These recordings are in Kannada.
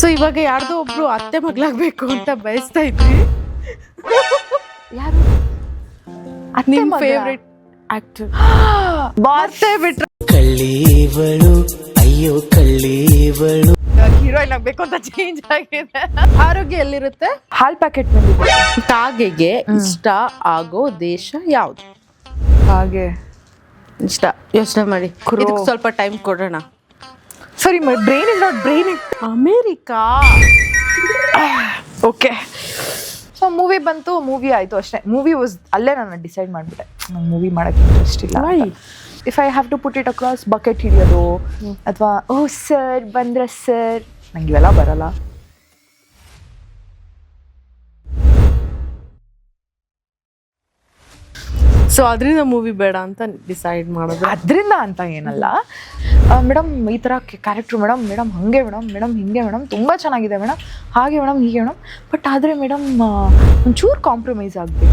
ಸೊ ಇವಾಗ ಯಾರ್ದೋ ಒಬ್ರು ಅತ್ತೆ ಮಗ್ಲಾಗ್ಬೇಕು ಅಂತ ಬಯಸ್ತಾ ಇದ್ವಿ ಯಾರು? ಅತ್ತೆ ನಿಮ್? ಫೇವ್ರೆಟ್ ಆಕ್ಟರ್ ಬಾಸ್ ಮತ್ತೆ ಬಿಟ್ರೆ ಕಳ್ಳೀವಳು ಅಯ್ಯೋ ಕಳ್ಳಿವಳು. ಹೀರೋಯಿನ್ ಆಗ್ಬೇಕು ಅಂತ ಚೇಂಜ್ ಆಗಿದೆ. ಆರೋಗ್ಯ ಎಲ್ಲಿರುತ್ತೆ? ಹಾಲ್ ಪ್ಯಾಕೆಟ್ನಲ್ಲಿ ಕಾಗೆಗೆ ಇಷ್ಟ ಆಗೋ ದೇಶ ಯಾವ್ದು? ಹಾಗೆ ಇಷ್ಟ. ಯೋಚನೆ ಮಾಡಿ. ಕ್ರೋ. ಇದಕ್ಕೆ ಸ್ವಲ್ಪ ಟೈಮ್ ಕೊಡೋಣ. Sorry my brain is not brain America okay so movie ಬಂತು ಮೂವಿ ಆಯಿತು ಅಷ್ಟೇ. ಮೂವಿ ವಾಸ್ ಅಲ್ಲೇ ನಾನು ಡಿಸೈಡ್ ಮಾಡಿಬಿಟ್ಟೆ. ನಂಗೆ ಮೂವಿ ಮಾಡೋಕ್ಕೆ ಇಂಟ್ರೆಸ್ಟ್ ಇಲ್ಲ? If I have to put it across bucket ಹಿಡಿಯೋದು ಅಥವಾ ಓ ಸರ್ ಬಂದ್ರೆ ಸರ್ ನಂಗೆ ಇವೆಲ್ಲ ಬರಲ್ಲ. ಸೊ ಅದರಿಂದ ಮೂವಿ ಬೇಡ ಅಂತ ಡಿಸೈಡ್ ಮಾಡೋದು. ಅದರಿಂದ ಅಂತ ಏನಲ್ಲ. ಮೇಡಮ್ ಈ ಥರ ಕ್ಯಾರೆಕ್ಟ್ರು ಮೇಡಮ್ ಮೇಡಮ್ ಹಾಗೆ ಮೇಡಮ್ ಮೇಡಮ್ ಹಿಂಗೆ ಮೇಡಮ್ ತುಂಬ ಚೆನ್ನಾಗಿದೆ ಮೇಡಮ್ ಹಾಗೆ ಮೇಡಮ್ ಹೀಗೆ ಮೇಡಮ್ ಬಟ್ ಆದರೆ ಮೇಡಮ್ ಒಂಚೂರು ಕಾಂಪ್ರಮೈಸ್ ಆಗಬೇಕು.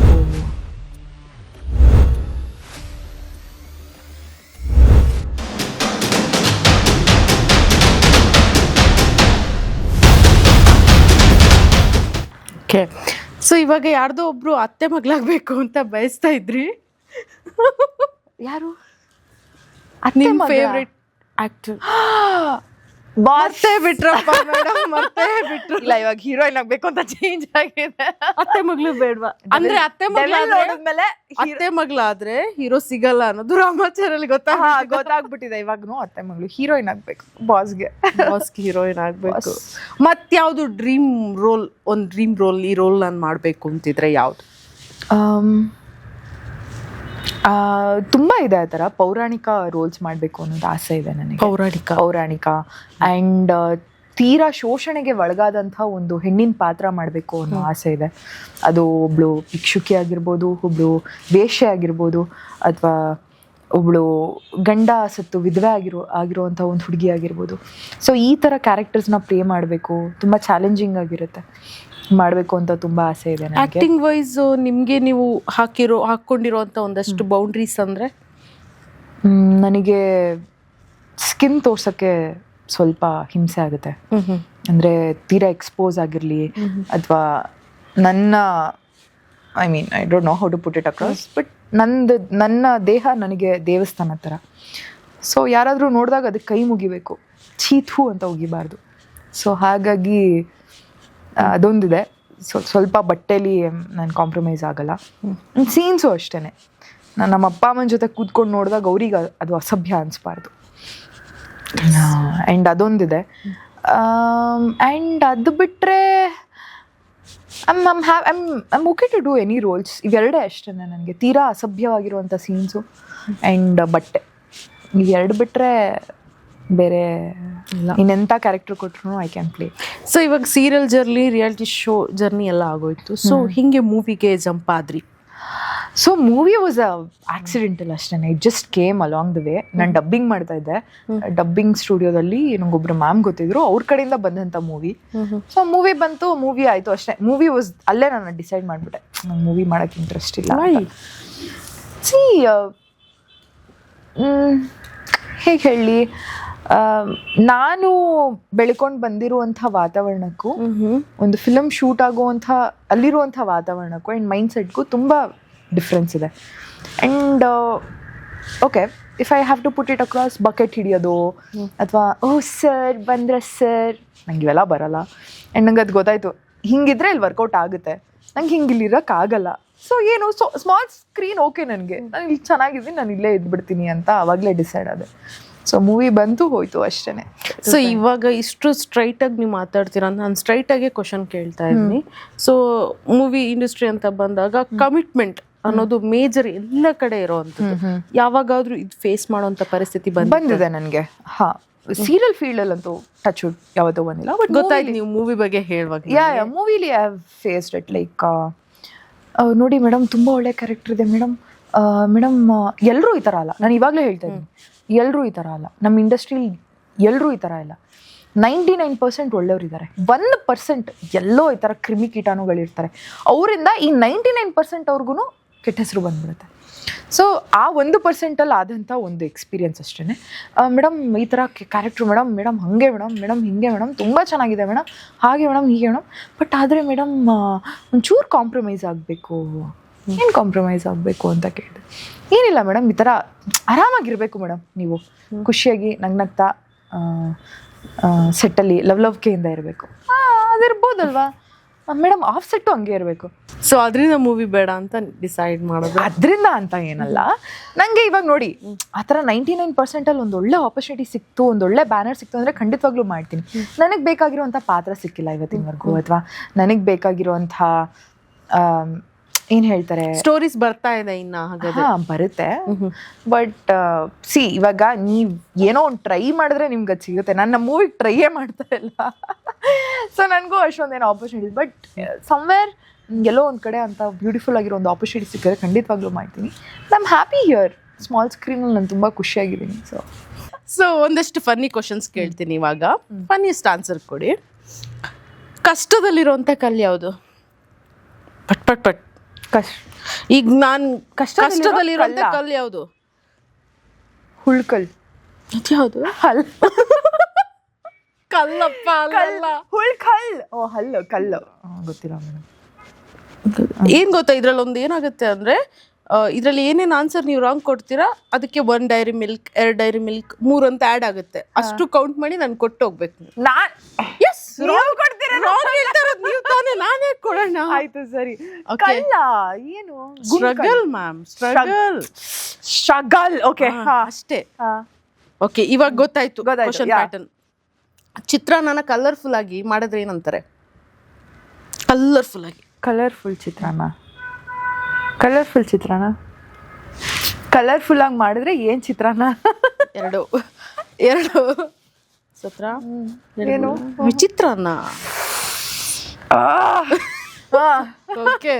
ಓಕೆ ಸೊ ಇವಾಗ ಯಾರ್ದೋ ಒಬ್ರು ಅತ್ತೆ ಮಗ್ಲಾಗ್ಬೇಕು ಅಂತ ಬಯಸ್ತಾ ಇದ್ರಿ. ಯಾರು? ನಿಮ್ ಫೇವ್ರೆಟ್ ಆಕ್ಟರ್ ಮತ್ತೆ ಬಿಟ್ರಪ್ಪ ಮೇಡಮ್ ಮತ್ತೆ ಬಿಟ್ರು. ಇಲ್ಲ ಇವಾಗ ಹೀರೋಯಿನ್ ಆಗ್ಬೇಕು ಅಂತ ಚೇಂಜ್ ಆಗಿದೆ. ಅತ್ತೆ ಮಗಳು ಬೇಡ್ವಾ? ಅಂದ್ರೆ ಅತ್ತೆ ನೋಡಿದ್ಮೇಲೆ ಅತ್ತೆ ಮಗಳಾದ್ರೆ ಹೀರೋ ಸಿಗಲ್ಲ ಅನ್ನೋದು ರಾಮಾಚಾರಲ್ಲಿ ಗೊತ್ತಾ ಹಾ ಗೊತ್ತಾಗ್ಬಿಟ್ಟಿದೆ ಇವಾಗ್ನು ಅತ್ತೆ ಮಗಳು ಹೀರೋಯಿನ್ ಆಗ್ಬೇಕು ಬಾಸ್ಗೆ ಬಾಸ್ಗೆ ಹೀರೋಯಿನ್ ಆಗ್ಬೇಕು. ಮತ್ ಯಾವ್ದು ಡ್ರೀಮ್ ರೋಲ್ ಒಂದ್ ಡ್ರೀಮ್ ರೋಲ್ ಈ ರೋಲ್ ನಾನು ಮಾಡ್ಬೇಕು ಅಂತಿದ್ರೆ ಯಾವ್ದು? ತುಂಬ ಇದೆ ಆ ಥರ. ಪೌರಾಣಿಕ ರೋಲ್ಸ್ ಮಾಡಬೇಕು ಅನ್ನೋದು ಆಸೆ ಇದೆ ನನಗೆ. ಪೌರಾಣಿಕ. ಪೌರಾಣಿಕ. ಆ್ಯಂಡ್ ತೀರಾ ಶೋಷಣೆಗೆ ಒಳಗಾದಂಥ ಒಂದು ಹೆಣ್ಣಿನ ಪಾತ್ರ ಮಾಡಬೇಕು ಅನ್ನೋ ಆಸೆ ಇದೆ. ಅದು ಒಬ್ಳು ಭಿಕ್ಷುಕಿ ಆಗಿರ್ಬೋದು ಒಬ್ಳು ವೇಷ್ಯ ಆಗಿರ್ಬೋದು ಅಥವಾ ಒಬ್ಳು ಗಂಡ ಸತ್ತು ವಿಧವೆ ಆಗಿರೋ ಆಗಿರುವಂಥ ಒಂದು ಹುಡುಗಿ ಆಗಿರ್ಬೋದು. ಸೊ ಈ ಥರ ಕ್ಯಾರೆಕ್ಟರ್ಸ್ನ ಪ್ಲೇ ಮಾಡಬೇಕು. ತುಂಬ ಚಾಲೆಂಜಿಂಗ್ ಆಗಿರುತ್ತೆ. ಮಾಡಬೇಕು ಅಂತ ತುಂಬ ಆಸೆ ಇದೆ ನನಗೆ. ಆಕ್ಟಿಂಗ್ ವೈಸ್ ನಿಮಗೆ ನೀವು ಹಾಕಿರೋ ಹಾಕೊಂಡಿರುವಂತ ಒಂದಷ್ಟು ಬೌಂಡ್ರೀಸ್ ಅಂದ್ರೆ? ಮ್, ನನಗೆ ಸ್ಕಿನ್ ತೋರ್ಸೋಕ್ಕೆ ಸ್ವಲ್ಪ ಹಿಂಸೆ ಆಗುತ್ತೆ. ಅಂದರೆ ತೀರಾ ಎಕ್ಸ್ಪೋಸ್ ಆಗಿರಲಿ ಅಥವಾ ನನ್ನ I mean I don't know how to put it across but ನಂದು ನನ್ನ ದೇಹ ನನಗೆ ದೇವಸ್ಥಾನ ಥರ ಸೊ ಯಾರಾದರೂ ನೋಡಿದಾಗ ಅದಕ್ಕೆ ಕೈ ಮುಗಿಬೇಕು. ಚೀಥು ಅಂತ ಹೋಗಿಬಾರ್ದು. ಸೊ ಹಾಗಾಗಿ ಅದೊಂದಿದೆ. ಸ್ವಲ್ಪ ಬಟ್ಟೆಲಿ ನಾನು ಕಾಂಪ್ರಮೈಸ್ ಆಗಲ್ಲ. ಸೀನ್ಸು ಅಷ್ಟೇ ನಾನು ನಮ್ಮ ಅಪ್ಪ ಅಮ್ಮನ ಜೊತೆ ಕೂತ್ಕೊಂಡು ನೋಡಿದಾಗ ಅವ್ರಿಗೆ ಅದು ಅಸಭ್ಯ ಅನಿಸ್ಬಾರ್ದು. ಆ್ಯಂಡ್ ಅದೊಂದಿದೆ. ಆ್ಯಂಡ್ ಅದು ಬಿಟ್ಟರೆ I'm I'm have I'm I'm okay to do any roles ಇವೆರಡೇ ಅಷ್ಟೇ ನನಗೆ. ತೀರಾ ಅಸಭ್ಯವಾಗಿರುವಂಥ ಸೀನ್ಸು ಆ್ಯಂಡ್ ಬಟ್ಟೆ. ಇವೆರಡು ಬಿಟ್ಟರೆ ಬೇರೆ ಇನ್ನೆಂಥ ಕ್ಯಾರೆಕ್ಟರ್ ಕೊಟ್ರು ಐ ಕ್ಯಾನ್ ಪ್ಲೇ ಸೊ ಇವಾಗ serial journey reality show journey ಎಲ್ಲ ಆಗೋಯ್ತು. ಸೊ ಹಿಂಗೆ ಮೂವಿಗೆ ಜಂಪ್ ಆದ್ರಿ? So movie was a accidental ಅಷ್ಟೇ. It just came along the way ನಾನು ಡಬ್ಬಿಂಗ್ ಮಾಡ್ತಾ ಇದ್ದೆ. ಡಬ್ಬಿಂಗ್ ಸ್ಟುಡಿಯೋದಲ್ಲಿ ನಂಗೊಬ್ರು ಮ್ಯಾಮ್ ಗೊತ್ತಿದ್ರು. ಅವ್ರ ಕಡೆಯಿಂದ ಬಂದಂಥ ಮೂವಿ ಸೊ ಮೂವಿ ಬಂತು ಮೂವಿ ಆಯಿತು ಅಷ್ಟೇ. ಮೂವಿ ವಾಸ್ ಅಲ್ಲೇ ನಾನು ಡಿಸೈಡ್ ಮಾಡಿಬಿಟ್ಟೆ. ನಂಗೆ ಮೂವಿ ಮಾಡೋಕ್ಕೆ ಇಂಟ್ರೆಸ್ಟ್ ಇಲ್ಲ ಸಿ ಹೇಗೆ ಹೇಳಿ? ನಾನು ಬೆಳ್ಕೊಂಡು ಬಂದಿರುವಂಥ ವಾತಾವರಣಕ್ಕೂ ಒಂದು ಫಿಲಮ್ ಶೂಟ್ ಆಗುವಂಥ ಅಲ್ಲಿರುವಂಥ ವಾತಾವರಣಕ್ಕೂ ಆ್ಯಂಡ್ ಮೈಂಡ್ ಸೆಟ್ಗೂ ತುಂಬ ಡಿಫ್ರೆನ್ಸ್ ಇದೆ. And okay if I have to put it across bucket ಹಿಡಿಯೋದು ಅಥವಾ ಓ ಸರ್ ಬಂದ್ರೆ ಸರ್ ನಂಗೆ ಇವೆಲ್ಲ ಬರಲ್ಲ. ಆ್ಯಂಡ್ ನಂಗೆ ಅದು ಗೊತ್ತಾಯ್ತು. ಹಿಂಗಿದ್ರೆ ಇಲ್ಲಿ ವರ್ಕೌಟ್ ಆಗುತ್ತೆ. ನಂಗೆ ಹಿಂಗೆ ಇಲ್ಲಿ ಇರೋಕ್ಕಾಗಲ್ಲ ಸೊ ಏನು ಸೊ ಸ್ಮಾಲ್ ಸ್ಕ್ರೀನ್ ಓಕೆ ನನಗೆ. ನಾನು ಇಲ್ಲಿ ಚೆನ್ನಾಗಿದ್ದೀನಿ ನಾನು ಇಲ್ಲೇ ಇದ್ಬಿಡ್ತೀನಿ ಅಂತ ಆವಾಗಲೇ ಡಿಸೈಡ್ ಆದೆ. ಸೊ ಮೂವಿ ಬಂತು ಹೋಯ್ತು ಅಷ್ಟೇ ಸೊ ಇವಾಗ ಇಷ್ಟು ಸ್ಟ್ರೈಟ್ ಆಗಿ ನೀವು ಮಾತಾಡ್ತೀರಾ ಅಂತ ನಾನು ಸ್ಟ್ರೈಟ್ ಆಗಿ ಕ್ವಶನ್ ಕೇಳ್ತಾ ಇದ್ದೀನಿ. ಸೊ ಮೂವಿ ಇಂಡಸ್ಟ್ರಿ ಅಂತ ಬಂದಾಗ ಕಮಿಟ್ಮೆಂಟ್ ಅನ್ನೋದು ಮೇಜರ್ ಎಲ್ಲ ಕಡೆ ಇರೋವಂಥದ್ದು. ಯಾವಾಗಾದ್ರೂ ಇದು ಫೇಸ್ ಮಾಡುವಂತ ಪರಿಸ್ಥಿತಿ ಬಂದು ಬಂದಿದೆ ನನಗೆ. ಹಾ. ಸೀರಿಯಲ್ ಫೀಲ್ಡ್ ಅಂತೂ ಟಚ್ ಯಾವತ್ತೂ ಬಂದಿಲ್ಲ. ಬಟ್ ಗೊತ್ತಾಯ್ತು ನೀವು ಮೂವಿ ಬಗ್ಗೆ ಹೇಳುವಾಗ yeah yeah ಮೂವಿಲಿ I have faced it like ನೋಡಿ ಮೇಡಮ್ ತುಂಬ ಒಳ್ಳೆ ಕ್ಯಾರೆಕ್ಟರ್ ಇದೆ ಮೇಡಮ್ ಮೇಡಮ್ ಎಲ್ಲರೂ ಈ ಥರ ಅಲ್ಲ. ನಾನು ಇವಾಗಲೇ ಹೇಳ್ತಾ ಇದ್ದೀನಿ. ಎಲ್ಲರೂ ಈ ಥರ ಅಲ್ಲ. ನಮ್ಮ ಇಂಡಸ್ಟ್ರಿಲಿ ಎಲ್ಲರೂ ಈ ಥರ ಇಲ್ಲ. ನೈಂಟಿ ನೈನ್ ಪರ್ಸೆಂಟ್ ಒಳ್ಳೆಯವರಿದ್ದಾರೆ. ಒನ್ ಪರ್ಸೆಂಟ್ ಎಲ್ಲೋ ಈ ಥರ ಕ್ರಿಮಿ ಕೀಟಾಣುಗಳಿರ್ತಾರೆ ಅವರಿಂದ ಈ ನೈಂಟಿ ನೈನ್ ಪರ್ಸೆಂಟ್ ಅವ್ರಿಗೂ ಕೆಟ್ಟ ಹೆಸರು ಬಂದ್ಬಿಡುತ್ತೆ. ಸೊ ಆ ಒಂದು ಪರ್ಸೆಂಟಲ್ಲಿ ಆದಂಥ ಒಂದು ಎಕ್ಸ್ಪೀರಿಯನ್ಸ್ ಅಷ್ಟೇ ಮೇಡಮ್ ಈ ಥರ ಕ್ಯಾರೆಕ್ಟ್ರು ಮೇಡಮ್ ಮೇಡಮ್ ಹಾಗೆ ಮೇಡಮ್ ಮೇಡಮ್ ಹಿಂಗೆ ಮೇಡಮ್ ತುಂಬ ಚೆನ್ನಾಗಿದೆ ಮೇಡಮ್ ಹಾಗೆ ಮೇಡಮ್ ಹೀಗೆ ಮೇಡಮ್ ಬಟ್ ಆದರೆ ಮೇಡಮ್ ಒಂಚೂರು ಕಾಂಪ್ರಮೈಸ್ ಆಗಬೇಕು. ಏನು ಕಾಂಪ್ರಮೈಸ್ ಆಗಬೇಕು ಅಂತ ಕೇಳಿದೆ. ಏನಿಲ್ಲ ಮೇಡಮ್ ಈ ಥರ ಆರಾಮಾಗಿರಬೇಕು ಮೇಡಮ್ ನೀವು. ಖುಷಿಯಾಗಿ ನಗ್ನಗ್ತಾ ಸೆಟ್ಟಲ್ಲಿ ಲವ್ ಲವ್ಕೆಯಿಂದ ಇರಬೇಕು. ಅದಿರ್ಬೋದಲ್ವಾ? ಮೇಡಮ್ ಆಫ್ ಸೆಟ್ಟು ಹಂಗೆ ಇರಬೇಕು. ಸೊ ಅದರಿಂದ ಮೂವಿ ಬೇಡ ಅಂತ ಡಿಸೈಡ್ ಮಾಡೋದು? ಅದರಿಂದ ಅಂತ ಏನಲ್ಲ. ನನಗೆ ಇವಾಗ ನೋಡಿ ಆ ಥರ ನೈಂಟಿ ನೈನ್ ಪರ್ಸೆಂಟಲ್ಲಿ ಒಂದು ಒಳ್ಳೆ ಆಪರ್ಚುನಿಟಿ ಸಿಕ್ತು ಒಂದು ಒಳ್ಳೆ ಬ್ಯಾನರ್ ಸಿಕ್ತು ಅಂದರೆ ಖಂಡಿತವಾಗ್ಲೂ ಮಾಡ್ತೀನಿ. ನನಗೆ ಬೇಕಾಗಿರುವಂಥ ಪಾತ್ರ ಸಿಕ್ಕಿಲ್ಲ ಇವತ್ತಿನವರೆಗೂ ಅಥವಾ ನನಗೆ ಬೇಕಾಗಿರುವಂಥ ಏನು ಹೇಳ್ತಾರೆ? ಸ್ಟೋರೀಸ್ ಬರ್ತಾ ಇದೆ ಇನ್ನ ಹಾಗಾದ್ರೆ. ಬರುತ್ತೆ. ಬಟ್ ಸಿ ಇವಾಗ ನೀವ್ ಏನೋ ಒಂದು ಟ್ರೈ ಮಾಡಿದ್ರೆ ನಿಮ್ಗೆ ಅದು ಸಿಗುತ್ತೆ. ನನ್ನ ಮೂವಿ ಟ್ರೈಯೇ ಮಾಡ್ತಾ ಇಲ್ಲ ಸೊ ನನಗೂ ಅಷ್ಟೊಂದೇನು ಆಪರ್ಚುನಿಟಿ ಬಟ್ ಸಮ್ವೇರ್ ಎಲ್ಲೋ ಒಂದು ಕಡೆ ಅಂತ ಬ್ಯೂಟಿಫುಲ್ ಆಗಿರೋ ಒಂದು ಆಪರ್ಚುನಿಟಿ ಸಿಕ್ಕಿದ್ರೆ ಖಂಡಿತವಾಗ್ಲೂ ಮಾಡ್ತೀನಿ. I am happy here small ಸ್ಕ್ರೀನಲ್ಲಿ ನಾನು ತುಂಬ ಖುಷಿಯಾಗಿದ್ದೀನಿ ಸೊ ಸೊ ಒಂದಷ್ಟು ಫನ್ನಿ ಕ್ವಶನ್ಸ್ ಕೇಳ್ತೀನಿ ಇವಾಗ. ಫನ್ನಿಯಸ್ಟ್ ಆನ್ಸರ್ ಕೊಡಿ. ಕಷ್ಟದಲ್ಲಿರುವಂತ ಕಲ್ ಯಾವುದು? ಪಟ್ ಪಟ್ ಪಟ್. ಕಷ್ಟ ಈಗ ನಾನು ಕಷ್ಟದಲ್ಲಿರೋ ಕಷ್ಟದಲ್ಲಿರುವಂತ ಕಲ್ಲ? ಕಲ್ ಯಾವುದು? ಹುಳ್ಕಲ್. ಯಾವುದು? ಹಲ್. ಕಲ್ಲಪ್ಪ ಅಲ್ಲ ಹುಳ್ಕಲ್. ಓ ಹಲ್ಲು ಕಲ್ಲು. ಗೊತ್ತಿಲ್ಲ ಮೇಡಮ್. ಏನ್ ಗೊತ್ತಾ ಇದ್ರಲ್ಲಿ ಒಂದು ಏನಾಗುತ್ತೆ ಅಂದ್ರೆ ಇದರಲ್ಲಿ ಏನೇನು ಆನ್ಸರ್ ನೀವು ರಾಂಗ್ ಕೊಡ್ತೀರಾ ಅದಕ್ಕೆ ಒನ್ ಡೈರಿ ಮಿಲ್ಕ್ ಎರಡು ಡೈರಿ ಮಿಲ್ಕ್ ಮೂರು ಅಂತ ಆ್ಯಡ್ ಆಗುತ್ತೆ ಅಷ್ಟು ಕೌಂಟ್ ಮಾಡಿ ನಾನು ಕೊಟ್ಟು ಹೋಗ್ಬೇಕು. ನಾನ್ ಎಸ್ ನೀವು ತಾನೇ ನಾನೇ ಕೊಡೋಣ? ಆಯ್ತು ಸರಿ. ಕಲ್ಲ ಏನು? Struggle ma'am struggle struggle okay ಅಷ್ಟೇ. ಓಕೆ ಇವಾಗ ಗೊತ್ತಾಯ್ತು ಕ್ವಶನ್. ಪ್ಯಾಟರ್ನ್ ಚಿತ್ರಾನ್ನ ಕಲರ್ಫುಲ್ ಆಗಿ ಮಾಡಿದ್ರೆ ಏನಂತಾರೆ? ಕಲರ್ಫುಲ್ ಆಗಿ. ಕಲರ್ಫುಲ್ ಚಿತ್ರಾನ್ನ. ಕಲರ್ಫುಲ್ ಚಿತ್ರಾನ್ನ. ಕಲರ್ಫುಲ್ ಆಗಿ ಮಾಡಿದ್ರೆ ಏನ್ ಚಿತ್ರಾನ್ನ? ಎರಡು. ಎರಡು. ಸತ್ರ? ಏನು? ವಿಚಿತ್ರಾನ್ನ ಓಕೆ.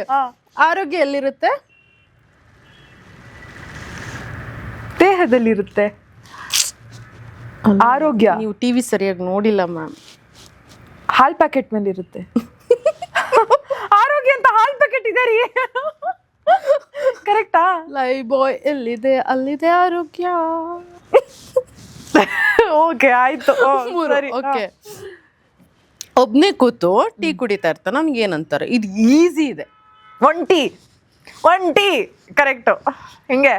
ಆರೋಗ್ಯ ಎಲ್ಲಿರುತ್ತೆ? ದೇಹದಲ್ಲಿರುತ್ತೆ. ಆರೋಗ್ಯ. ನೀವು ಟಿವಿ ಸರಿಯಾಗಿ ನೋಡಿಲ್ಲ ಮ್ಯಾಮ್ ಹಾಲ್ ಪ್ಯಾಕೆಟ್ ಮೇಲೆ ಇರುತ್ತೆ ಆರೋಗ್ಯ ಅಂತ ಹಾಲ್ ಪ್ಯಾಕೆಟ್ ಇದೆ ರೀ ಕರೆಕ್ಟಾ? ಲೈ ಬಾಯ್ ಎಲ್ಲಿದೆ ಅಲ್ಲಿದೆ ಆರೋಗ್ಯ? ಓಕೆ ಆಯ್ತು. ಓಕೆ. ಒಬ್ನೇ ಕೂತು ಟೀ ಕುಡಿತಾ ಇರ್ತಾನೆ ಅವ್ನಿಗೆ ಏನಂತಾರೆ ಇದು ಈಸಿ ಇದೆ. ಒಂಟಿ ಒಂಟಿ ಕರೆಕ್ಟು ಹಿಂಗೆ.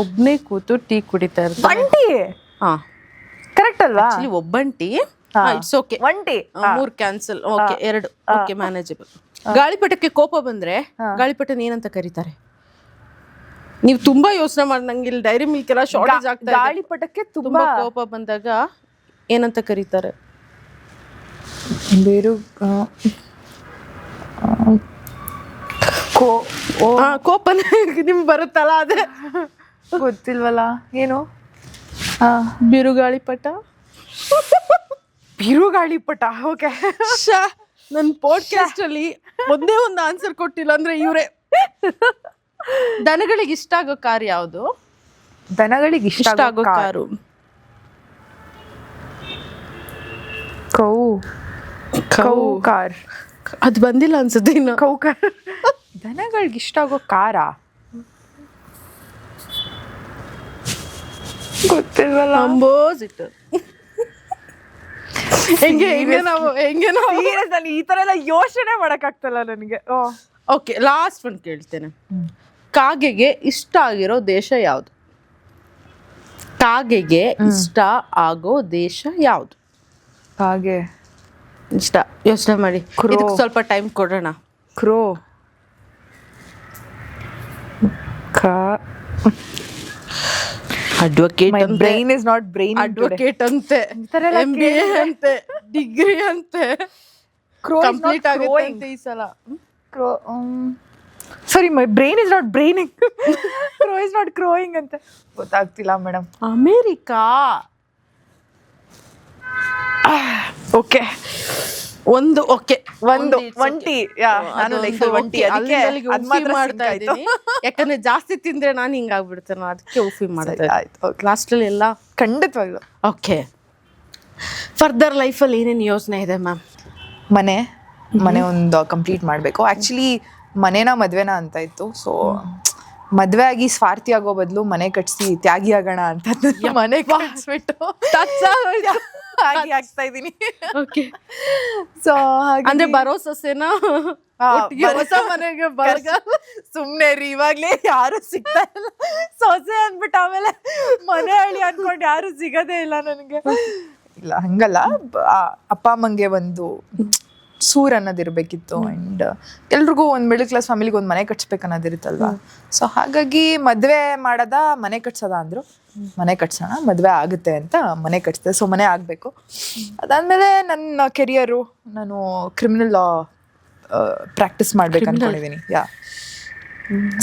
ಒಬ್ಬನೇ ಕೂತು ಟೀ ಕುಡಿತಾ ಇರ್ತಾನೆ. ಟೀ? ಹಾ. ಕರೆಕ್ಟ್ ಅಲ್ವಾ? ಆಕ್ಚುಲಿ ಒಬ್ಬಂಟಿ ಟೀ? ಇಟ್ಸ್ ಓಕೆ ಒಂಟಿ ಮೂರ್ ಕ್ಯಾನ್ಸಲ್ ಓಕೆ ಎರಡು. ಓಕೆ ಮ್ಯಾನೇಜಬಲ್ ಗಾಳಿಪಟಕ್ಕೆ ಕೋಪ ಬಂದ್ರೆ ಗಾಳಿಪಟನ ಏನಂತ ಕರೀತಾರೆ? ನೀವು ತುಂಬಾ ಯೋಚನೆ ಮಾಡಿ ನಂಗೆ ಇಲ್ಲಿ ಡೈರಿ ಮಿಲ್ಕ್ ಎಲ್ಲ ಶಾರ್ಟೇಜ್ ಆಗ್ತಾ ಇದೆ. ಗಾಳಿಪಟಕ್ಕೆ ತುಂಬಾ ತುಂಬಾ ಕೋಪ ಬಂದಾಗ ಏನಂತ ಕರೀತಾರೆ? ಬೇರು ಕೋಪನ ನಿಮ್ಗೆ ಬರುತ್ತಲ್ಲ ಅದೇ. ಗೊತ್ತಿಲ್ವಲ್ಲ. ಏನು? ಬಿರುಗಾಳಿ ಪಟ. ಬಿರುಗಾಳಿ ಪಟ ಓಕೆ. ನನ್ ನನ್ನ ಪಾಡ್ಕಾಸ್ಟ್ ಅಲ್ಲಿ ಒಂದೇ ಒಂದು ಆನ್ಸರ್ ಕೊಟ್ಟಿಲ್ಲ ಅಂದ್ರೆ ಇವರೇ. ದನಗಳಿಗೆ ಇಷ್ಟ ಆಗೋ ಕಾರ್ ಯಾವುದು? ದನಗಳಿಗೆ ಇಷ್ಟ ಆಗೋ ಕಾರು. ಕೌ. ಕೌ. ಕಾರ್ ಅದು ಬಂದಿಲ್ಲ ಅನ್ಸುತ್ತೆ ಇನ್ನು. ಕೌ ಕಾರ್ ದನಗಳಿಗೆ ಇಷ್ಟ ಆಗೋ ಕಾರಾ ಗೊತ್ತಿಲ್ವಲ್ಲ? ಅಂಬೋಸಿಟ್ ಹೆಂಗೆ ಹೆಂಗೆ ನಾವು ಹೆಂಗೆ ನಾವು? ಈ ತರ ಎಲ್ಲ ಯೋಚನೆ ಮಾಡಕ್ ಆಗ್ತಲ್ಲ ನನಗೆ ಓಕೆ ಲಾಸ್ಟ್ ಒಂದು ಕೇಳ್ತೇನೆ. ಕಾಗೆಗೆ ಇಷ್ಟ ಆಗಿರೋ ದೇಶ ಯಾವುದು? ಕಾಗೆಗೆ ಇಷ್ಟ ಆಗೋ ದೇಶ ಯಾವುದು? ಹಾಗೆ. ಇಷ್ಟ. ಯೋಚನೆ ಮಾಡಿ. Crow. ಇದಕ್ಕೆ ಸ್ವಲ್ಪ ಟೈಮ್ ಕೊಡೋಣ. ಕ್ರೋ. ಕಾ. Advocate my brain is not brain advocate ಅಂತೆ. ಥರ ಎಲ್ಲ ಎಂ ಬಿ ಎ ಅಂತೆ. ಡಿಗ್ರಿ ಅಂತೆ. ಕ್ರೋ ಕಂಪ್ಲೀಟ್ ಆಗುತ್ತೆ. ಅಂತೆ ಈ ಸಲ. Crow sorry my brain is not braining crow is not crowing ಅಂತ. ಗೊತ್ತಾಗ್ತಿಲ್ಲ ಮೇಡಮ್ ಅಮೇರಿಕಾ? ಓಕೆ ಒಂದು ಓಕೆ ಒಂದು ಒಂಟಿ ಯಾ ನಾನು ಒಂಟಿ. ಅದಕ್ಕೆ ಅದ್ ಮಾತ್ರ ಮಾಡ್ತಾ ಇದ್ದೀನಿ. ಯಾಕಂದ್ರೆ ಜಾಸ್ತಿ ತಿಂದ್ರೆ ನಾನು ಹಿಂಗಾಗ್ಬಿಡ್ತೇನೆ ಅದಕ್ಕೆ ಉಫಿ ಮಾಡ್ತಾ ಸರಿ, ಆಯ್ತು ಓಕೆ ಲಾಸ್ಟಲ್ಲಿ ಎಲ್ಲ ಖಂಡಿತವಾಗ್ಲು ಓಕೆ ಫರ್ದರ್ ಲೈಫಲ್ಲಿ ಏನೇನು ಯೋಚನೆ ಇದೆ ಮ್ಯಾಮ್ ಮನೆ ಮನೆ ಒಂದು ಕಂಪ್ಲೀಟ್ ಮಾಡಬೇಕು. ಆ್ಯಕ್ಚುಲಿ ಮನೇನ ಮದುವೆನ ಅಂತ ಇತ್ತು. ಸೊ ಮದ್ವೆ ಆಗಿ ಸ್ವಾರ್ಥಿ ಆಗೋ ಬದಲು ಮನೆ ಕಟ್ಸಿ ತ್ಯಾಗಿ ಆಗೋಣ ಅಂತ ಮನೆ ಕಟ್ಸ್ಬಿಟ್ಟು. ಹಾಗೆ ಆಗ್ತಾ ಇದೀನಿ ಓಕೆ ಸೊ ಅಂದ್ರೆ ಬರೋ ಸೊಸೆನ ಒಟ್ಟಿಗೆ ಹೊಸ ಮನೆಗೆ ಬರಗ. ಸುಮ್ನೆ ರೀ ಇವಾಗ್ಲೇ ಯಾರು ಸಿಗ್ತಾ ಇಲ್ಲ. ಸೊಸೆ ಅಂದ್ಬಿಟ್ಟು ಆಮೇಲೆ ಮನೆ ಹಳ್ಳಿ ಅನ್ಕೊಂಡು ಯಾರು ಸಿಗದೇ ಇಲ್ಲ ನನಗೆ. ಇಲ್ಲ ಹಂಗಲ್ಲ. ಅಪ್ಪ ಅಮ್ಮಂಗೆ ಒಂದು ಸೂರ್ ಅನ್ನೋದಿರ್ಬೇಕಿತ್ತು ಅಂಡ್ ಎಲ್ರಿಗೂ ಒಂದು ಮಿಡಲ್ ಕ್ಲಾಸ್ ಫ್ಯಾಮಿಲಿಗೆ ಒಂದು ಮನೆ ಕಟ್ಸ್ಬೇಕು ಅನ್ನೋದಿರುತ್ತಲ್ವಾ ಸೊ ಹಾಗಾಗಿ ಮದ್ವೆ ಮಾಡದ ಮನೆ ಕಟ್ಸೋದ ಅಂದ್ರು. ಮನೆ ಕಟ್ಸೋಣ ಮದ್ವೆ ಆಗುತ್ತೆ ಅಂತ ಮನೆ ಕಟ್ಸಿದೆ. ಸೊ ಮನೆ ಆಗಬೇಕು. ಅದಾದ್ಮೇಲೆ ನನ್ನ ಕೆರಿಯರು ನಾನು ಕ್ರಿಮಿನಲ್ ಲಾ ಪ್ರಾಕ್ಟೀಸ್ ಮಾಡ್ಬೇಕು ಅನ್ಕೊಂಡಿದ್ದೀನಿ ಯಾ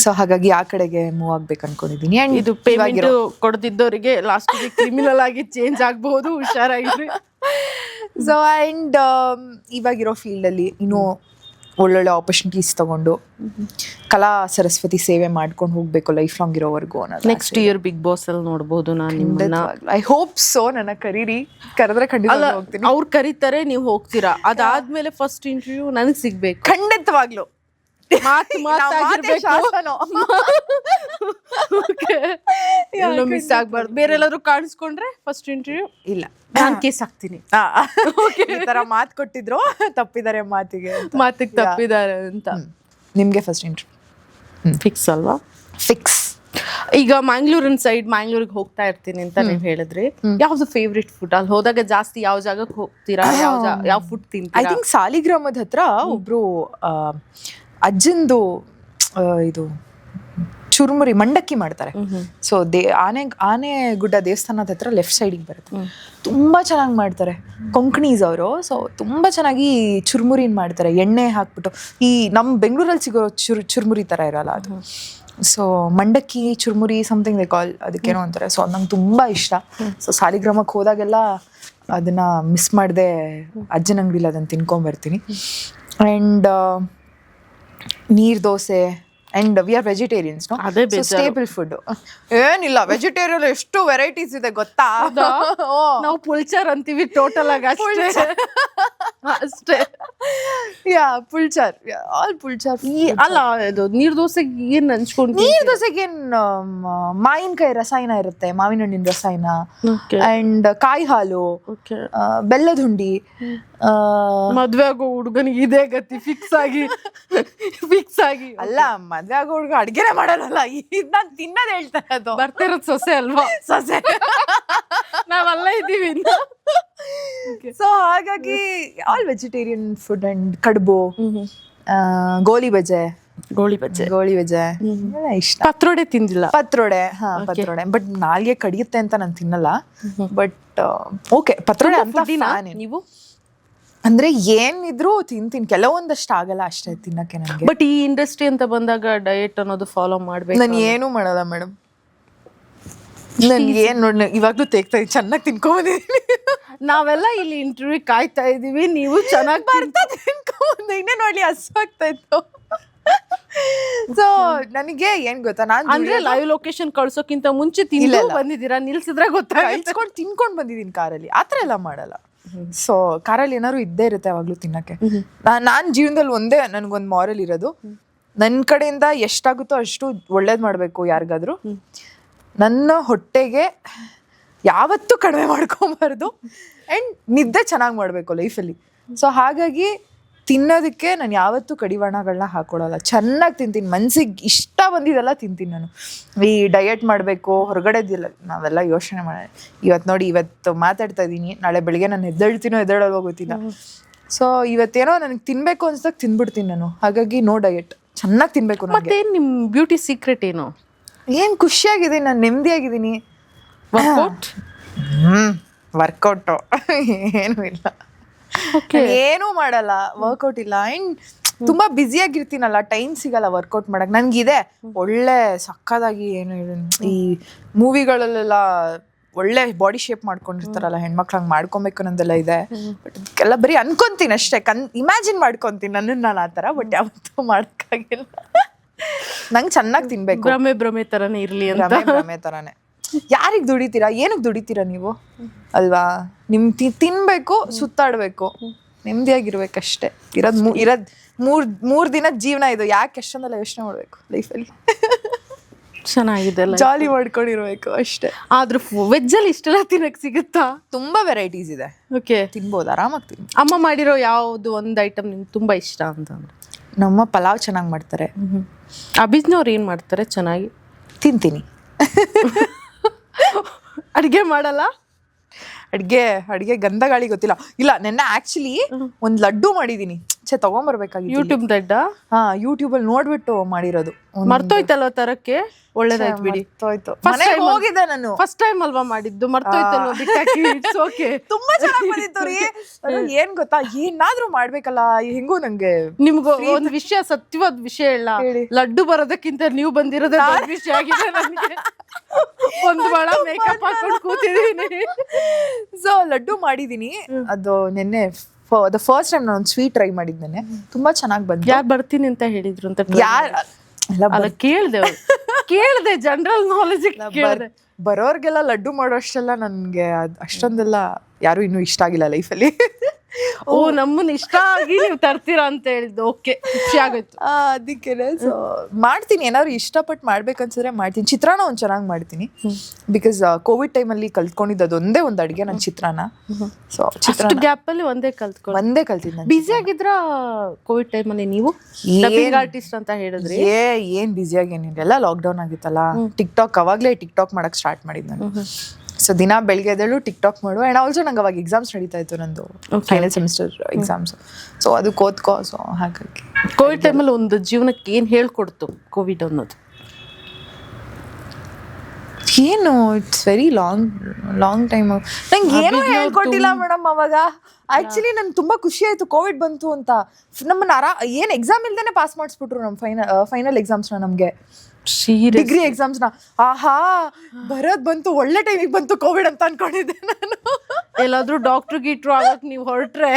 ಸೊ ಹಾಗಾಗಿ ಆ ಕಡೆಗೆ ಮೂವ್ ಆಗ್ಬೇಕು ಅನ್ಕೊಂಡಿದ್ದೀನಿ ಅಂಡ್ ಇದು ಪೇಮೆಂಟ್ ಕೊಡ್ತಿದ್ದವರಿಗೆ ಲಾಸ್ಟ್ ಕ್ರಿಮಿನಲ್ ಆಗಿ ಚೇಂಜ್ ಆಗಬಹುದು ಹುಷಾರಾಗಿರಿ ಸೊ ಆ್ಯಂಡ್ ಇವಾಗಿರೋ ಫೀಲ್ಡಲ್ಲಿ ಇನ್ನೂ ಒಳ್ಳೊಳ್ಳೆ ಆಪರ್ಚುನಿಟೀಸ್ ತಗೊಂಡು ಕಲಾ ಸರಸ್ವತಿ ಸೇವೆ ಮಾಡ್ಕೊಂಡು ಹೋಗ್ಬೇಕು ಲೈಫ್ ಲಾಂಗ್ ಇರೋವರೆಗೂ ಅನ್ನೋದು ನೆಕ್ಸ್ಟ್ ಇಯರ್ ಬಿಗ್ ಬಾಸ್ ಅಲ್ಲಿ ನೋಡ್ಬೋದು ನಾನು ನಿಮ್ಮನ್ನ. ಐ ಹೋಪ್ ಸೊ ನನ್ನ ಕರೀರಿ. ಕರೆದ್ರೆ ಖಂಡಿತ ಹೋಗ್ತೀನಿ. ಅವ್ರು ಕರೀತಾರೆ ನೀವು ಹೋಗ್ತೀರಾ? ಅದಾದ್ಮೇಲೆ ಫಸ್ಟ್ ಇಂಟರ್ವ್ಯೂ ನನಗೆ ಸಿಗ್ಬೇಕು. ಖಂಡಿತವಾಗ್ಲು. ಮಾತು ಮಾತಾಗಿರ್ಬೇಕು. ಮಿಸ್ ಆಗ್ಬಾರ್ದು. ಬೇರೆ ಎಲ್ಲಾದ್ರೂ ಕಾಣಿಸ್ಕೊಂಡ್ರೆ ಫಸ್ಟ್ ಇಂಟರ್ವ್ಯೂ ಇಲ್ಲ. ನಾನ್ ಕೇಸ್ ಹಾಕ್ತೀನಿ. ಈ ತರ ಮಾತು ಕೊಟ್ಟಿದ್ರು ತಪ್ಪಿದ್ದಾರೆ ಮಾತಿಗೆ. ಮಾತಿಗೆ ತಪ್ಪಿದ್ದಾರೆ ಅಂತ. ನಿಮ್ಗೆ ಫಸ್ಟ್ ಇಂಟರ್ವ್ಯೂ ಫಿಕ್ಸ್ ಅಲ್ವಾ? ಫಿಕ್ಸ್ ಈಗ ಮ್ಯಾಂಗ್ಳೂರಿನ ಸೈಡ್ ಮ್ಯಾಂಗ್ಳೂರ್ಗೆ ಹೋಗ್ತಾ ಇರ್ತೀನಿ ಅಂತ ನೀವು ಹೇಳಿದ್ರಿ. ಯಾವ್ದು ಫೇವ್ರೆಟ್ ಫುಡ್ ಅಲ್ಲಿ ಹೋದಾಗ ಜಾಸ್ತಿ ಯಾವ ಜಾಗಕ್ಕೆ ಹೋಗ್ತೀರಾ? ಯಾವ ಯಾವ ಫುಡ್ ಐ ತಿಂತೀರಾ ಥಿಂಕ್ ಸಾಲಿಗ್ರಾಮದ ಹತ್ರ ಒಬ್ರು ಅಜ್ಜಂದು ಇದು ಚುರುಮುರಿ ಮಂಡಕ್ಕಿ ಮಾಡ್ತಾರೆ. ಸೊ ದೇ ಆನೆ ಆನೆ ಗುಡ್ಡ ದೇವಸ್ಥಾನದ ಹತ್ರ ಲೆಫ್ಟ್ ಸೈಡಿಗೆ ಬರುತ್ತೆ. ತುಂಬ ಚೆನ್ನಾಗಿ ಮಾಡ್ತಾರೆ. ಕೊಂಕಣೀಸ್ ಅವರು. ಸೊ ತುಂಬ ಚೆನ್ನಾಗಿ ಚುರುಮುರಿನ ಮಾಡ್ತಾರೆ. ಎಣ್ಣೆ ಹಾಕ್ಬಿಟ್ಟು. ಈ ನಮ್ಮ ಬೆಂಗಳೂರಲ್ಲಿ ಸಿಗೋ ಚುರು ಚುರುಮುರಿ ಥರ ಇರಲ್ಲ ಅದು. ಸೊ ಮಂಡಕ್ಕಿ ಚುರುಮುರಿ ಸಮಥಿಂಗ್ ದೇ ಕಾಲ್ ಅದಕ್ಕೇನೋ ಅಂತಾರೆ. ಸೊ ಅದು ನಂಗೆ ತುಂಬ ಇಷ್ಟ. ಸೊ ಸಾಲಿಗ್ರಾಮಕ್ಕೆ ಹೋದಾಗೆಲ್ಲ ಅದನ್ನು ಮಿಸ್ ಮಾಡದೆ ಅಜ್ಜನ ಅಂಗಡಿಲಿ ಅದನ್ನು ತಿನ್ಕೊಂಬರ್ತೀನಿ and neer dosa and we are vegetarians ಅದೇ ಬೇಜಾರು. ಸ್ಟೇಬಲ್ ಫುಡ್ ಏನಿಲ್ಲ ವೆಜಿಟೇರಿಯನ್ ಎಷ್ಟು ವೆರೈಟೀಸ್ ಇದೆ ಗೊತ್ತಾ. ನಾವು ಪುಲ್ಚರ್ ಅಂತೀವಿ ಟೋಟಲ್ ಆಗಿ ಅಷ್ಟೇ. ಅಷ್ಟೇ. ಯಾ ಪುಳ್ಚಾರ್ ಆಲ್ ಪುಳ್ಚಾರ್ ಅಲ್ಲ ಇದು ನೀರ್ ದೋಸೆಗೆ ಏನ್ ಹಂಚ್ಕೊಂಡು ನೀರ್ ದೋಸೆಗೆ ಏನ್ ಮಾವಿನಕಾಯಿ ರಸಾಯನ ಇರುತ್ತೆ ಮಾವಿನ ಹಣ್ಣಿನ ರಸಾಯನ ಅಂಡ್ ಕಾಯಿ ಹಾಲು ಬೆಲ್ಲದ ಹುಂಡಿ ಮದ್ವೆ ಆಗೋ ಹುಡುಗನಿಗೆ ಇದೇ ಗತಿ ಫಿಕ್ಸ್ ಆಗಿ ಫಿಕ್ಸ್ ಆಗಿ. ಅಲ್ಲ ಮದ್ವೆ ಆಗೋ ಹುಡುಗ ಅಡ್ಗೆನೆ ಮಾಡಲ್ಲ ಇದನ್ನ ನಾನ್ ತಿನ್ನದ್ ಹೇಳ್ತಾ ಇರೋದು ಬರ್ತಿರೋದ್ ಸೊಸೆ ಅಲ್ವಾ? ಸೊಸೆ. ನಾವಲ್ಲ ಇದೀವಿ ಸೊ ಹಾಗಾಗಿ ಆಲ್ ವೆಜಿಟೇರಿಯನ್ ಫುಡ್ ಅಂಡ್ ಕಡುಬು ಆ, ಗೋಲಿ ಬಜೆ. ಗೋಳಿ ಬಜ್ಜೆ ಗೋಳಿ ಬಜೆ. ಎಲ್ಲ ಇಷ್ಟ. ಪತ್ರೋಡೆ ತಿಂದಿಲ್ಲ? ಪತ್ರೊಡೆ ಹಾ ಪತ್ರೊಡೆ. ಬಟ್ ನಾಲ್ಗೆ ಕಡಿಯುತ್ತೆ ಅಂತ ನಾನು ತಿನ್ನಲ್ಲ. ಬಟ್ ಓಕೆ ಪತ್ರೊಡೆ ಅಂತ ನೀವು? ಅಂದ್ರೆ ಏನಿದ್ರು ತಿಂತೀನಿ. ಕೆಲವೊಂದಷ್ಟು ಆಗಲ್ಲ ಅಷ್ಟೇ ತಿನ್ನಕ್ಕೆ ನನಗೆ. ಬಟ್ ಈ ಇಂಡಸ್ಟ್ರಿ ಅಂತ ಬಂದಾಗ ಡಯಟ್ ಅನ್ನೋದು ಫಾಲೋ ಮಾಡ್ಬೇಕು ನಾನು ಏನು ಮಾಡಲ್ಲ ಮೇಡಮ್ ನನ್ಗೆ ಏನ್ ನೋಡಿ ಇವಾಗ್ಲೂ ತೆಗ್ತಾ ಇದ್ದೀನಿ ಚೆನ್ನಾಗಿ ತಿನ್ಕೊಂಬಂದಿದ್ದೀನಿ ನಾವೆಲ್ಲ ಇಲ್ಲಿ ಇಂಟರ್ವ್ಯೂ ಕಾಯ್ತಾ ಇದೀವಿ ನೀವು ಚೆನ್ನಾಗಿ ಬರ್ತಾ ತಿನ್ಕೊಂಬಂದೆ ಇನ್ನೇ ನೋಡಿ ಹಸ್ವಾಗ್ತಾ ಇತ್ತು. ಸೊ ನನಗೆ ಏನ್ ಗೊತ್ತಾ ನಾನು ಅಂದ್ರೆ ಲೈವ್ ಲೊಕೇಶನ್ ಕಳ್ಸೋಕ್ಕಿಂತ ಮುಂಚೆ ತಿಂದು ಬಂದಿದ್ದೀರಾ? ನಿಲ್ಸಿದ್ರೆ ಗೊತ್ತಾ? ಕಳ್ಸ್ಕೊಂಡು ತಿನ್ಕೊಂಡು ಬಂದಿದ್ದೀನಿ ಕಾರಲ್ಲಿ ಆ ಥರ ಎಲ್ಲ ಮಾಡಲ್ಲ. ಸೊ ಕಾರಲ್ಲಿ ಏನಾದ್ರು ಇದ್ದೇ ಇರುತ್ತೆ ಯಾವಾಗ್ಲೂ ತಿನ್ನಕ್ಕೆ. ನಾನು ನಾನ್ ಜೀವನದಲ್ಲಿ ಒಂದೇ ನನ್ಗೊಂದು ಮಾರಲ್ ಇರೋದು ನನ್ನ ಕಡೆಯಿಂದ ಎಷ್ಟಾಗುತ್ತೋ ಅಷ್ಟು ಒಳ್ಳೇದ್ ಮಾಡ್ಬೇಕು ಯಾರಿಗಾದ್ರು. ನನ್ನ ಹೊಟ್ಟೆಗೆ ಯಾವತ್ತೂ ಕಡಿಮೆ ಮಾಡ್ಕೊಬಾರ್ದು. ಆ್ಯಂಡ್ ನಿದ್ದೆ ಚೆನ್ನಾಗಿ ಮಾಡಬೇಕು ಲೈಫಲ್ಲಿ ಸೊ ಹಾಗಾಗಿ ತಿನ್ನೋದಕ್ಕೆ ನಾನು ಯಾವತ್ತೂ ಕಡಿವಾಣಗಳನ್ನ ಹಾಕೊಳ್ಳಲ್ಲ. ಚೆನ್ನಾಗಿ ತಿಂತೀನಿ. ಮನ್ಸಿಗೆ ಇಷ್ಟ ಬಂದಿದ್ದೆಲ್ಲ ತಿಂತೀನಿ ನಾನು. ಈ ಡಯಟ್ ಮಾಡಬೇಕು ಹೊರಗಡೆದಿಲ್ಲ ನಾವೆಲ್ಲ ಯೋಚನೆ ಮಾಡ ಇವತ್ತು ನೋಡಿ ಇವತ್ತು ಮಾತಾಡ್ತಾ ಇದ್ದೀನಿ ನಾಳೆ ಬೆಳಿಗ್ಗೆ ನಾನು ಎದ್ದೇಳ್ತೀನೋ ಎದ್ದೇಳೋ ಗೊತ್ತಿಲ್ಲ. ಸೊ ಇವತ್ತೇನೋ ನನಗೆ ತಿನ್ಬೇಕು ಅನ್ಸ್ದಾಗ ತಿಂದ್ಬಿಡ್ತೀನಿ ನಾನು. ಹಾಗಾಗಿ ನೋ ಡಯಟ್ ಚೆನ್ನಾಗಿ ತಿನ್ಬೇಕು ನನಗೆ. ಮತ್ತೆ ನಿಮ್ಮ ಬ್ಯೂಟಿ ಸೀಕ್ರೆಟ್ ಏನು? ಏನ್ ಖುಷಿಯಾಗಿದ್ದೀನಿ ನಾನು ನೆಮ್ಮದಿಯಾಗಿದ್ದೀನಿ ವರ್ಕೌಟ್ ಹ್ಮ್ ವರ್ಕೌಟು ಏನೂ ಇಲ್ಲ. ಏನೂ ಮಾಡಲ್ಲ ವರ್ಕೌಟ್ ಇಲ್ಲ. ಅಂಡ್ ತುಂಬಾ ಬ್ಯುಸಿಯಾಗಿರ್ತೀನಲ್ಲ ಟೈಮ್ ಸಿಗಲ್ಲ ವರ್ಕೌಟ್ ಮಾಡಕ್. ನನ್ಗಿದೆ ಒಳ್ಳೆ ಸಕ್ಕದಾಗಿ ಏನು ಈ ಮೂವಿಗಳಲ್ಲೆಲ್ಲ ಒಳ್ಳೆ ಬಾಡಿ ಶೇಪ್ ಮಾಡ್ಕೊಂಡಿರ್ತಾರಲ್ಲ ಹೆಣ್ಮಕ್ಳು ಹಂಗೆ ಮಾಡ್ಕೊಬೇಕು ಅನ್ನೋದೆಲ್ಲ ಇದೆ. ಬಟ್ ಅದಕ್ಕೆಲ್ಲ ಬರೀ ಅನ್ಕೊಂತೀನಿ ಅಷ್ಟೇ. ಕನ್ ಇಮ್ಯಾಜಿನ್ ಮಾಡ್ಕೊಂತೀನಿ ನನ್ನನ್ನು ನಾನು ಆ ಥರ ಬಟ್ ಯಾವತ್ತೂ ಮಾಡೋಕ್ಕಾಗಿಲ್ಲ. ನಂಗೆ ಚೆನ್ನಾಗಿ ತಿನ್ಬೇಕು. ಭ್ರಮೆ ಭ್ರಮೆ ತರನೇ ಇರ್ಲಿ ಅಂತ. ಭ್ರಮೆ ಭ್ರಮೆ ತರಾನೇ. ಯಾರಿಗ್ ದುಡಿತೀರಾ? ಏನಕ್ಕೆ ದುಡಿತೀರಾ ನೀವು? ಅಲ್ವಾ? ನಿಮ್ ತಿ- ತಿನ್ಬೇಕು ಸುತ್ತಾಡ್ಬೇಕು. ನೆಮ್ಮದಿಯಾಗಿರ್ಬೇಕಷ್ಟೇ ಇರೋದ್ ಮೂ ಇರೋದ್ ಮೂರ್ ಮೂರ್ ದಿನದ ಜೀವನ ಇದು. ಯಾಕೆ ಎಷ್ಟೊಂದೆಲ್ಲ ಯೋಚನೆ ಮಾಡ್ಬೇಕು ಲೈಫಲ್ಲಿ? ಚೆನ್ನಾಗಿದೆ ಅಲ್ಲ ಜಾಲಿ ಮಾಡ್ಕೊಂಡಿರ್ಬೇಕು ಅಷ್ಟೇ. ಆದ್ರೂ ವೆಜ್ ಅಲ್ಲಿ ಇಷ್ಟೆಲ್ಲ ತಿನ್ನಕ್ ಸಿಗುತ್ತಾ? ತುಂಬಾ ವೆರೈಟೀಸ್ ಇದೆ. ಓಕೆ. ತಿನ್ಬೋದು ಆರಾಮಾಗಿ ತಿನ್ಬೋದು. ಅಮ್ಮ ಮಾಡಿರೋ ಯಾವ್ದು ಒಂದು ಐಟಮ್ ನಿಮ್ಗೆ ತುಂಬಾ ಇಷ್ಟ ಅಂತಂದ್ರೆ ನಮ್ಮ ಪಲಾವ್ ಚೆನ್ನಾಗಿ ಮಾಡ್ತಾರೆ. ಅಭಿಜ್ನವ್ರು ಏನು ಮಾಡ್ತಾರೆ? ಚೆನ್ನಾಗಿ ತಿಂತೀನಿ. ಅಡುಗೆ ಮಾಡಲ್ಲ? ಅಡ್ಗೆ ಅಡ್ಗೆ ಗಂಧ ಗಾಳಿ ಗೊತ್ತಿಲ್ಲ. ಇಲ್ಲ ನೆನ್ನೆ ಆಕ್ಚುಲಿ ಒಂದ್ ಲಡ್ಡು ಮಾಡಿದೀನಿ. ಛೆ ತೊಗೊಂಬರ್ಬೇಕಾಗಿ ಯೂಟ್ಯೂಬ್ ದಡ್ಡ ಹಾ ಯೂಟ್ಯೂಬ್ ಅಲ್ಲಿ ನೋಡ್ಬಿಟ್ಟು ಮಾಡಿರೋದು. ಮರ್ತೋಯ್ತಲ್ವ ತರಕ್ಕೆ? ಒಳ್ಳೇದಾಯ್ತು ಬಿಡಿ. ಮರ್ತೋಯ್ತು. First ಮನೆಗ್ time? ಹೋಗಿದ್ದೆ ನಾನು. ಫಸ್ಟ್ ಟೈಮ್ ಅಲ್ವಾ ಮಾಡಿದ್ದು? ಮರ್ತೋಯ್ತಲ್ವ? ಬಿಟ್ಟಾಕಿ ಇಟ್ಸ್ ಓಕೆ ತುಂಬಾ ಚೆನ್ನಾಗಿ ಬಂದಿತ್ತು ರೀ ಏನ್ ಗೊತ್ತಾ? ಏನಾದ್ರೂ ಮಾಡ್ಬೇಕಲ್ಲ ಹೆಂಗೂ ನಂಗೆ ನಿಮ್ಗೆ ಒಂದ್ ವಿಷಯ ಸತ್ಯವಾದ ವಿಷಯ ಇಲ್ಲ ಹೇಳಿ. ಲಡ್ಡು ಬರೋದಕ್ಕಿಂತ ನೀವು ಬಂದಿರೋದೇ ದೊಡ್ಡ ವಿಷಯ ಆಗಿದೆ ನನಗೆ. ಒಂದು ಬಳ ಮೇಕಪ್ ಹಾಕೊಂಡು ಕೂತಿದ್ದೀನಿ. ಸೊ ಲಡ್ಡು ಮಾಡಿದೀನಿ. ಅದು ನಿನ್ನೆ ದ ಫಸ್ಟ್ ಟೈಮ್ ನಾನು ಸ್ವೀಟ್ ಟ್ರೈ ಮಾಡಿದ್ದೇನೆ ತುಂಬಾ ಚೆನ್ನಾಗಿ ಬಂತು. ಯಾರು ಬರ್ತೀನಿ ಅಂತ ಹೇಳಿದ್ರು ಅಂತ ಯಾರ್ ಅಲ್ಲ ಕೇಳ್ದೆ ಕೇಳ್ದೆ ಜನರಲ್ ನಾಲೆಜ್ ಕೇಳ್ದೆ. ಬರೋರ್ಗೆಲ್ಲ ಲಡ್ಡು ಮಾಡೋಷ್ಟೆಲ್ಲ ನನ್ಗೆ ಅಷ್ಟೊಂದೆಲ್ಲ ಯಾರು ಇನ್ನೂ ಇಷ್ಟ ಆಗಿಲ್ಲ ಲೈಫಲ್ಲಿ ಓ ನಮ್ಮನ್ನ ಇಷ್ಟ ಆಗಿ ನೀವು ತರ್ತೀರಾ ಅಂತ ಹೇಳಿದ್ದು. ಓಕೆ ಖುಷಿ ಆಗುತ್ತೆ ಅದಕ್ಕೆ ಸೊ ಮಾಡ್ತೀನಿ. ಏನಾದ್ರು ಇಷ್ಟಪಟ್ಟು ಮಾಡ್ಬೇಕನ್ಸಿದ್ರೆ ಮಾಡ್ತೀನಿ. ಚಿತ್ರಾನ್ನ ಒಂದು ಚೆನ್ನಾಗಿ ಮಾಡ್ತೀನಿ. ಬಿಕಾಸ್ ಕೋವಿಡ್ ಟೈಮಲ್ಲಿ ಕಲ್ತ್ಕೊಂಡಿದ್ದು ಅದೊಂದೇ ಒಂದು ಅಡುಗೆ ನನ್ನ ಚಿತ್ರಾನ್ನ. ಸೊ ಚಿತ್ರ ಗ್ಯಾಪಲ್ಲಿ ಗ್ಯಾಪ್ ಅಲ್ಲಿ ಒಂದೇ ಕಲ್ತ್ಕೊಂಡು ಒಂದೇ ಕಲ್ತಿದ್ದೆ ನಾನು ಬಿಸಿ ಆಗಿದ್ರ ಕೋವಿಡ್ ಟೈಮ್ ಅಲ್ಲಿ ನೀವು? ಆರ್ಟಿಸ್ಟ್ ಅಂತ ಹೇಳಿದ್ರಿ. ಏ ಏನ್ ಬ್ಯುಸಿಯಾಗಿ ಏನಿಲ್ಲ. ಎಲ್ಲ ಲಾಕ್ಡೌನ್ ಆಗಿತ್ತಲ್ಲ. ಟಿಕ್ ಟಾಕ್ ಅವಾಗಲೇ ಟಿಕ್ ಟಾಕ್ ಮಾಡಕ್ ಸ್ಟಾರ್ಟ್ ಮಾಡಿದ್ ನಾನು. ಸೊ ದಿನ ಬೆಳಿಗ್ಗೆ ಎದ್ದೇಳು ಟಿಕ್ ಟಾಕ್ ಮಾಡು. ಆ್ಯಂಡ್ ಆಲ್ಸೋ ನಂಗೆ ಅವಾಗ ಎಕ್ಸಾಮ್ಸ್ ನಡೀತಾ ಇತ್ತು ನಂದು ಫೈನಲ್ ಸೆಮಿಸ್ಟರ್ ಎಕ್ಸಾಮ್ಸ್ ಸೊ ಅದು ಓದ್ಕೋ ಸೊ ಹಾಗಾಗಿ. ಕೋವಿಡ್ ಟೈಮಲ್ಲಿ ಒಂದು ಜೀವನಕ್ಕೆ ಏನು ಹೇಳ್ಕೊಡ್ತು ಕೋವಿಡ್ ಅನ್ನೋದು? ಏನು it's very long long time ನಂಗೆ ಏನೂ ಹೇಳ್ಕೊಟ್ಟಿಲ್ಲ ಮೇಡಮ್ ಅವಾಗ. ಆ್ಯಕ್ಚುಲಿ ನನ್ಗೆ ತುಂಬಾ ಖುಷಿ ಆಯಿತು ಕೋವಿಡ್ ಬಂತು ಅಂತ. ನಮ್ಮನ್ನ ಆರಾ ಏನು ಎಕ್ಸಾಮ್ ಇಲ್ದೇ ಪಾಸ್ ಮಾಡಿಸ್ಬಿಟ್ರು ನಮ್ಮ ಫೈನಲ್ ಫೈನಲ್ ಎಕ್ಸಾಮ್ಸ್ನ ನಮಗೆ. ಡಿಗ್ರಿ ನ. ಆಹಾ ಬರೋದ್ ಬಂತು ಒಳ್ಳೆ ಟೈಮಿಗೆ ಬಂತು ಕೋವಿಡ್ ಅಂತ ಅನ್ಕೊಂಡಿದ್ದೆ ನಾನು. ಎಲ್ಲಾದ್ರೂ ಡಾಕ್ಟರ್ ಗೀಟ್ರು ಆಗಕ್ ನೀವು ಹೊರಟ್ರೆ.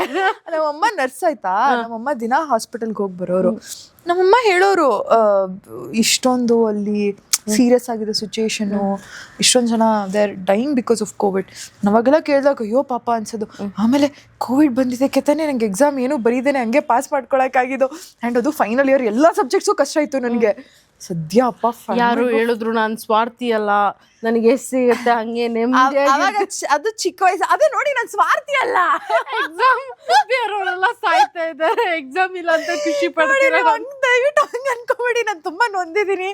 ನಮ್ಮಮ್ಮ ನರ್ಸ್ ಆಯ್ತಾ? ನಮ್ಮಮ್ಮ ದಿನ ಹಾಸ್ಪಿಟಲ್ಗೆ ಹೋಗಿ ಬರೋರು. ನಮ್ಮಮ್ಮ ಹೇಳೋರು ಇಷ್ಟೊಂದು ಅಲ್ಲಿ ಸೀರಿಯಸ್ ಆಗಿದೆ ಸಿಚುಯೇಷನ್ ಇಷ್ಟೊಂದು ಜನ they are dying because of Covid ನಾವಾಗೆಲ್ಲ ಕೇಳಿದಾಗ ಅಯ್ಯೋ ಪಾಪ ಅನ್ಸೋದು. ಆಮೇಲೆ ಕೋವಿಡ್ ಬಂದಿದೆ ಕೆತ್ತನೆ ನಂಗೆ ಎಕ್ಸಾಮ್ ಏನೂ ಬರೀದೇನೆ ಹಂಗೆ ಪಾಸ್ ಮಾಡ್ಕೊಳಕ್ಕಾಗಿದ್ದು. ಆ್ಯಂಡ್ ಅದು ಫೈನಲ್ ಇಯರ್ ಎಲ್ಲ ಸಬ್ಜೆಕ್ಟ್ಸು ಕಷ್ಟ ಆಯಿತು ನನಗೆ. ಸದ್ಯ ಅಪ್ಪ ಯಾರು ಹೇಳಿದ್ರು ನಾನು ಸ್ವಾರ್ಥಿ ಅಲ್ಲ ನನಗೆ ಎಷ್ಟ್ ಸಿಗುತ್ತೆ ಹಂಗೆ ನೆಮ್ಮದಿ ಅವಾಗ ಚ- ಅದು ಚಿಕ್ಕ ವಯಸ್ಸು ಅದೇ ನೋಡಿ ನಾನು ಸ್ವಾರ್ಥಿ ಅಲ್ಲ. ಎಕ್ಸಾಮ್ ಬೇರೆಯವರೆಲ್ಲ ಸಾಯ್ತಾ ಇದ್ದಾರೆ. ಎಕ್ಸಾಮ್ ಇಲ್ಲ ಅಂತ ಖುಷಿ ನೋಡಿ, ಪಡ್ತೀರಾ? ನೀವು ಹಂಗ್ ದಯವಿಟ್ಟು ಹಂಗೆ ಅನ್ಕೋಬೇಡಿ ನಾನು ತುಂಬಾ ನೊಂದಿದ್ದೀನಿ.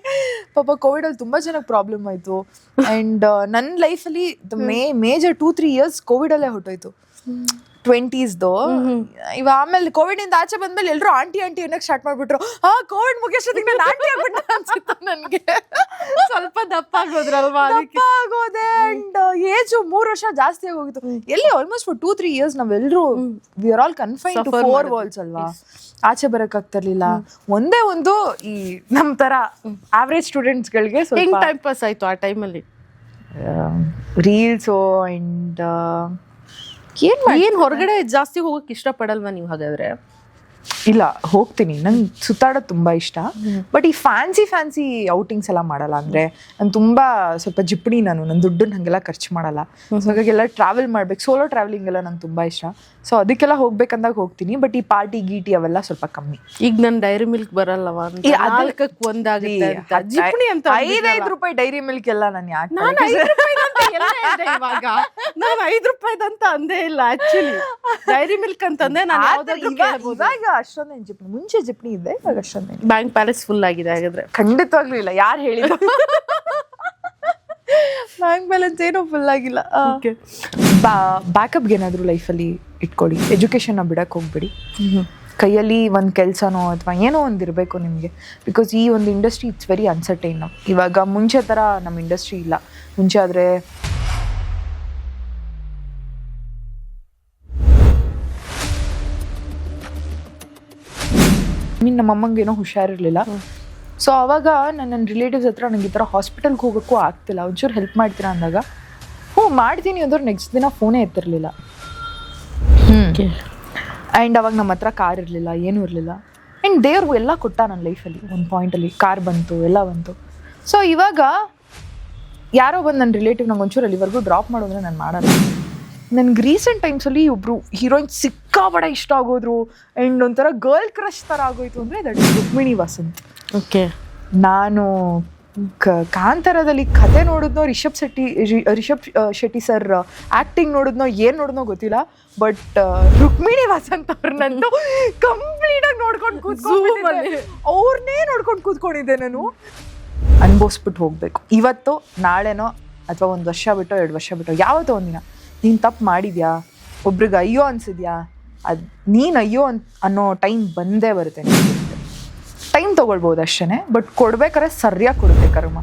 ಪಾಪ ಕೋವಿಡ್ ಅಲ್ಲಿ ತುಂಬಾ ಜನಕ್ಕೆ ಪ್ರಾಬ್ಲಮ್ ಆಯ್ತು. ಅಂಡ್ ನನ್ನ ಲೈಫಲ್ಲಿ the may major two three years Covid ಅಲ್ಲೇ ಹೊಟ್ಟೋಯ್ತು. ಟ್ವೆಂಟೀಸ್ದು ಇವ ಆಮೇಲೆ ಕೋವಿಡ್ ಇಂದ ಆಚೆ ಬಂದ್ಮೇಲೆ ಎಲ್ಲರೂ ಆಂಟಿ ಆಂಟಿ ಅನ್ನಕ್ಕೆ ಸ್ಟಾರ್ಟ್ ಮಾಡ್ಬಿಟ್ರು. ಹಾ ಕೋವಿಡ್ ಮುಗಿಸೋದಕ್ಕೆ ನಾನು ಆಂಟಿ ಆಗ್ಬಿಟ್ಟೆ ಅನ್ಸುತ್ತೆ ನನಗೆ. ಸ್ವಲ್ಪ ದಪ್ಪ ಆಗೋದ್ರಲ್ವಾ ದಪ್ಪ ಆಗೋದೆ ಅಂಡ್ ಏಜ್ ಮೂರು ವರ್ಷ ಜಾಸ್ತಿ ಆಗೋಗಿತ್ತು. ಎಲ್ಲಿ almost for two three years ನಾವೆಲ್ಲರೂ we are all confine to four. Walls ಅಲ್ವಾ? ಆಚೆ ಬರೋಕ್ಕಾಗ್ತಿರ್ಲಿಲ್ಲ ಒಂದೇ ಒಂದು ಈ ನಮ್ಮ ತರ ಆವ್ರೇಜ್ ಸ್ಟೂಡೆಂಟ್ಸ್ಗಳಿಗೆ ಗಳಿಗೆ ಸ್ವಲ್ಪ ಟೈಮ್ ಪಾಸ್ ಆಯಿತು ಆ ಟೈಮಲ್ಲಿ ರೀಲ್ಸು ಅಂಡ್ ಏನ್ ಮಾಡಿ ಏನ್ ಹೊರಗಡೆ ಜಾಸ್ತಿ ಹೋಗಕ್ ಇಷ್ಟ ಪಡಲ್ವಾ ನೀವು ಹಾಗಾದ್ರೆ? ಇಲ್ಲ ಹೋಗ್ತೀನಿ. ನಂಗೆ ಸುತ್ತಾಡೋದು ತುಂಬಾ ಇಷ್ಟ. ಬಟ್ ಈ ಫ್ಯಾನ್ಸಿ ಫ್ಯಾನ್ಸಿ ಔಟಿಂಗ್ಸ್ ಎಲ್ಲ ಮಾಡಲ್ಲ ಅಂದ್ರೆ ನಾನು ತುಂಬಾ ಸ್ವಲ್ಪ ಜಿಪ್ಪಣಿ ನಾನು ನನ್ನ ದುಡ್ಡನ್ನ ಹಂಗೆಲ್ಲ ಖರ್ಚು ಮಾಡಲ್ಲ. ಸೊ ಹಾಗಾಗಿ ಎಲ್ಲ ಟ್ರಾವೆಲ್ ಮಾಡ್ಬೇಕು. ಸೋಲೋ ಟ್ರಾವೆಲಿಂಗ್ ಎಲ್ಲ ನಂಗೆ ತುಂಬಾ ಇಷ್ಟ. ಸೊ ಅದಕ್ಕೆಲ್ಲ ಹೋಗ್ಬೇಕಂದಾಗ ಹೋಗ್ತೀನಿ. ಬಟ್ ಈ ಪಾರ್ಟಿ ಗೀಟಿ ಅವೆಲ್ಲ ಸ್ವಲ್ಪ ಕಮ್ಮಿ. ಈಗ ನನ್ ಡೈರಿ ಮಿಲ್ಕ್ ಬರಲ್ಲವಾ ಅಂತ? ಈ ಅದ್- ನಾಲ್ಕಕ್ ಒಂದಾಗುತ್ತೆ ಅಂತ. ಜಿಪಣಿ ಅಂತ ಐದೈದು ರೂಪಾಯಿ ಡೈರಿ ಮಿಲ್ಕ್ ಎಲ್ಲ ನಾನು ಯಾಕೆ ಇವಾಗ. ನಾನು ಐದು ರೂಪಾಯಿದಂತ ಅಂದೇ ಇಲ್ಲ ಆಕ್ಚುಲಿ ಡೈರಿ ಮಿಲ್ಕ್ ಅಂತಂದ್ರೆ ನಾನು ಇವಾಗ ಅಷ್ಟೊಂದೇನು ಜಿಪ್ನಿ ಮುಂಚೆ ಜಿಪ್ನಿ ಇದೆ ಇವಾಗ ಅಷ್ಟೊಂದೇನು ಬ್ಯಾಂಕ್ ಪ್ಯಾಲೇಸ್ ಫುಲ್ ಆಗಿದೆ ಹಾಗಾದ್ರೆ. ಖಂಡಿತವಾಗ್ಲೂ ಇಲ್ಲ. ಯಾರು ಹೇಳಿದ್ರು? ಬ್ಯಾಂಕ್ ಬ್ಯಾಲೆನ್ಸ್ ಏನೂ ಫುಲ್ ಆಗಿಲ್ಲ. ಬ್ಯಾಕಪ್ಗೆ ಏನಾದರೂ ಲೈಫಲ್ಲಿ ಇಟ್ಕೊಳ್ಳಿ. ಎಜುಕೇಷನ್ನ ಬಿಡಕ್ಕೆ ಹೋಗ್ಬೇಡಿ. ಕೈಯಲ್ಲಿ ಒಂದು ಕೆಲಸನೋ ಅಥವಾ ಏನೋ ಒಂದು ಇರಬೇಕು ನಿಮಗೆ. ಬಿಕಾಸ್ ಈ ಒಂದು ಇಂಡಸ್ಟ್ರಿ ಇಟ್ಸ್ ವೆರಿ ಅನ್ಸರ್ಟೈನ್ ಇವಾಗ ಮುಂಚೆ ಥರ ನಮ್ಮ ಇಂಡಸ್ಟ್ರಿ ಇಲ್ಲ. ಮುಂಚೆ ಆದರೆ ಮೀನ್ ನಮ್ಮ ಅಮ್ಮಂಗೆ ಏನೋ ಹುಷಾರಿರ್ಲಿಲ್ಲ. ಸೊ ಅವಾಗ ನನ್ನ ನನ್ನ ರಿಲೇಟಿವ್ಸ್ ಹತ್ರ ನನಗೆ ಈ ಥರ ಹಾಸ್ಪಿಟಲ್ಗೆ ಹೋಗೋಕ್ಕೂ ಆಗ್ತಿಲ್ಲ. ಒಂಚೂರು ಹೆಲ್ಪ್ ಮಾಡ್ತೀರಾ ಅಂದಾಗ ಹ್ಞೂ ಮಾಡ್ತೀನಿ ಅಂದ್ರೆ ನೆಕ್ಸ್ಟ್ ದಿನ ಫೋನೇ ಎತ್ತಿರಲಿಲ್ಲ. ಆ್ಯಂಡ್ ಅವಾಗ ನಮ್ಮ ಹತ್ರ ಕಾರ್ ಇರಲಿಲ್ಲ ಏನೂ ಇರಲಿಲ್ಲ. ಆ್ಯಂಡ್ ದೇವ್ರು ಎಲ್ಲ ಕೊಟ್ಟ ನನ್ನ ಲೈಫಲ್ಲಿ ಒಂದು ಪಾಯಿಂಟಲ್ಲಿ ಕಾರ್ ಬಂತು ಎಲ್ಲ ಬಂತು. ಸೊ ಇವಾಗ ಯಾರೋ ಬಂದು ನನ್ನ ರಿಲೇಟಿವ್ ನಂಗೆ ಒಂಚೂರು ಅಲ್ಲಿವರೆಗೂ ಡ್ರಾಪ್ ಮಾಡೋದ್ರೆ ನಾನು ಮಾಡಲ್ಲ. ನನ್ಗೆ ರೀಸೆಂಟ್ ಟೈಮ್ಸಲ್ಲಿ ಒಬ್ಬರು ಹೀರೋಯಿನ್ ಸಿಕ್ಕಾಬಡ ಇಷ್ಟ ಆಗೋದ್ರು. ಆ್ಯಂಡ್ ಒಂಥರ ಗರ್ಲ್ ಕ್ರಶ್ ಥರ ಆಗೋಯ್ತು ಅಂದರೆ ದಟ್ ರುಕ್ಮಿಣಿ ವಸಂತ್ ಓಕೆ. ನಾನು ಕಾಂತಾರದಲ್ಲಿ ಕತೆ ನೋಡಿದ್ನೋ ರಿಷಬ್ ಶೆಟ್ಟಿ ರಿಷಬ್ ಶೆಟ್ಟಿ ಸರ್ ಆಕ್ಟಿಂಗ್ ನೋಡಿದ್ನೋ ಏನ್ ನೋಡಿದ್ನೋ ಗೊತ್ತಿಲ್ಲ ಬಟ್ ರುಕ್ಮಿಣಿ ವಸಂತ್ ಅವ್ರನ್ನಂತೂ ಕಂಪ್ಲೀಟ್ ಆಗಿ ನೋಡ್ಕೊಂಡು ಕೂತ್ಕೊಂಡು ಅವ್ರನ್ನೇ ನೋಡ್ಕೊಂಡು ಕೂತ್ಕೊಂಡಿದ್ದೆ ನಾನು. ಅನ್ಭವಿಸ್ಬಿಟ್ಟು ಹೋಗಬೇಕು. ಇವತ್ತು ನಾಳೆನೋ ಅಥವಾ ಒಂದು ವರ್ಷ ಬಿಟ್ಟೋ ಎರಡು ವರ್ಷ ಬಿಟ್ಟೋ ಯಾವತ್ತೋ ಒಂದಿನ ನೀನು ತಪ್ಪು ಮಾಡಿದ್ಯಾ? ಒಬ್ರಿಗೆ ಅಯ್ಯೋ ಅನ್ಸಿದ್ಯಾ? ಅದು ನೀನು ಅಯ್ಯೋ ಅನ್ ಅನ್ನೋ ಟೈಮ್ ಬಂದೇ ಬರುತ್ತೆ ತೊಗೊಳ್ಬೋದು ಅಷ್ಟೇ ಬಟ್ ಕೊಡ್ಬೇಕಾದ್ರೆ ಸರಿಯಾಗಿ ಕೊಡುತ್ತೆ ಕರ್ಮ.